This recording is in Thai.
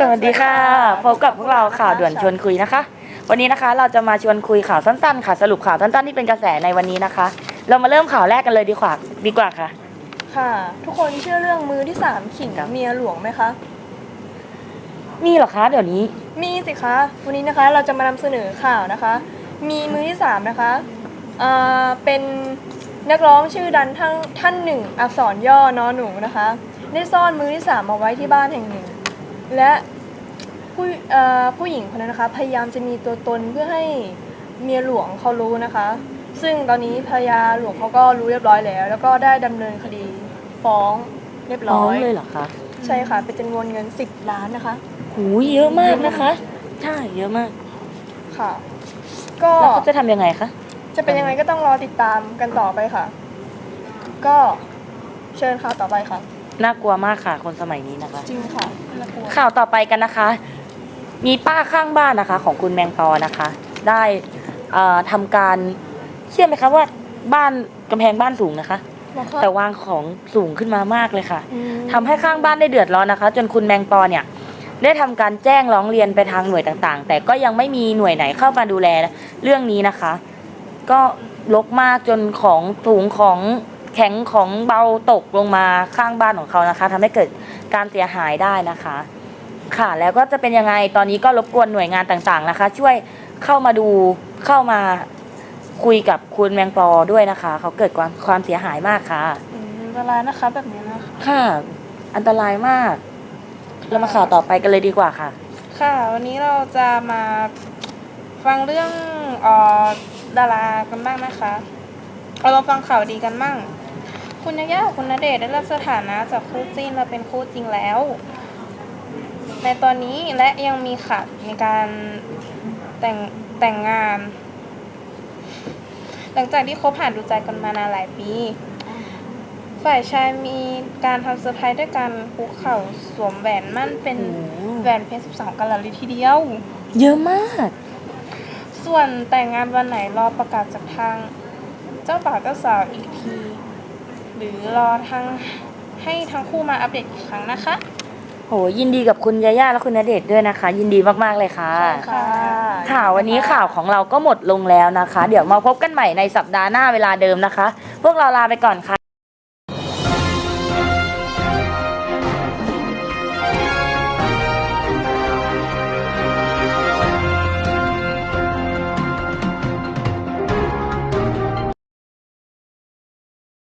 สวัสดีค่ะพบกับพวกเราข่าวด่วนชวนคุยนะคะ วันนี้นะคะเราจะมาชวนคุยข่าวสั้นๆ ค่ะสรุปข่าวสั้นๆที่เป็นกระแสในวันนี้นะคะ เรามาเริ่มข่าวแรกกันเลยดีกว่าดีกว่าค่ะ ค่ะ ทุกคนเชื่อเรื่องมือที่สามขิงครับเมียหลวงไหมคะ มีเหรอคะ เดี๋ยวนี้ มีสิคะวันนี้นะคะเราจะมานำเสนอข่าวนะคะ มีมือที่สามนะคะเอ่อเป็นนักร้องชื่อดังท่านท่านหนึ่งอักษรย่อนอหนูนะคะ ได้ซ่อนมือที่สามเอาไว้ที่บ้านแห่งหนึ่ง และผู้เอ่อผู้หญิงคนนั้นนะคะ พยายามจะมีตัวตนเพื่อให้เมียหลวงเขารู้นะคะ ซึ่งตอนนี้ภรรยาหลวงเขาก็รู้เรียบร้อยแล้ว แล้วก็ได้ดำเนินคดีฟ้องเรียบฟ้ร้อองย เลยเหรอคะใช่ค่ะ เป็นจำนวนเงิน 10 ล้านนะคะ หูยเยอะมากนะคะ ใช่เยอะมาก ค่ะ ก็แล้วเขาจะทำยังไงคะ จะเป็นยังไงก็ต้องรอติดตามกันต่อไปค่ะ ก็เชิญข่าวต่อไปค่ะ น่ากลัวมากค่ะคนสมัยนี้นะคะ จริงค่ะน่ากลัวข่าวต่อไปกันนะคะ มีป้าข้างบ้านนะคะ ของคุณแมงปอนะคะ ได้เอ่อทำการเชื่อไหมคะว่าบ้านกำแพงบ้านสูงนะคะ นะคะแต่วางของสูงขึ้นมามากเลยค่ะ อืมทำให้ข้างบ้านได้เดือดร้อนนะคะ จนคุณแมงปอเนี่ย ได้ทำการแจ้งร้องเรียนไปทางหน่วยต่างๆ แต่ก็ยังไม่มีหน่วยไหนเข้ามาดูแลเรื่องนี้นะคะ ก็ลกมากจนของถุงของ แข็งของเบาตกลงมาข้างบ้านของเขานะคะทำให้เกิดการเสียหายได้นะคะ ค่ะแล้วก็จะเป็นยังไงตอนนี้ก็รบกวนหน่วยงานต่างๆนะคะ ช่วยเข้ามาดูเข้ามาคุยกับคุณแมงปอด้วยนะคะ เขาเกิดความความเสียหายมากค่ะอืมอันตรายนะคะแบบนี้นะคะค่ะ อันตรายมาก เรามาข่าวต่อไปกันเลยดีกว่าค่ะ ค่ะ วันนี้เราจะมาฟังเรื่องเออดารากันบ้างนะคะ เราลองฟังข่าวดีกันบ้าง คุณยาย่ากับคุณณเดชน์ได้รับสถานะจากคู่จิ้นมาเป็นคู่จริงแล้ว ในตอนนี้และยังมีข่าวในการแต่งแต่งงาน หลังจากที่คบหาดูใจกันมานานหลายปี ฝ่ายชายมีการทำเซอร์ไพรส์ด้วยการคุกเข่าสวมแหวนมั่นเป็นโอ้โหแหวนเพชร12กะรัตเลยทีเดียว เยอะมาก ส่วนแต่งงานวันไหนรอประกาศจากทาง เจ้าบ่าวเจ้าสาวอีกทีห รือรอทางให้ทั้งคู่มาอัปเดตอีกครั้งนะคะโหยินดีกับคุณยาย่าและคุณณเดชน์ด้วยนะคะ ยินดีมากๆเลยค่ะ ค่ะข่าววันนี้ข่าวของเราก็หมดลงแล้วนะคะ เดี๋ยวมาพบกันใหม่ในสัปดาห์หน้าเวลาเดิมนะคะ พวกเราลาไปก่อนค่ะ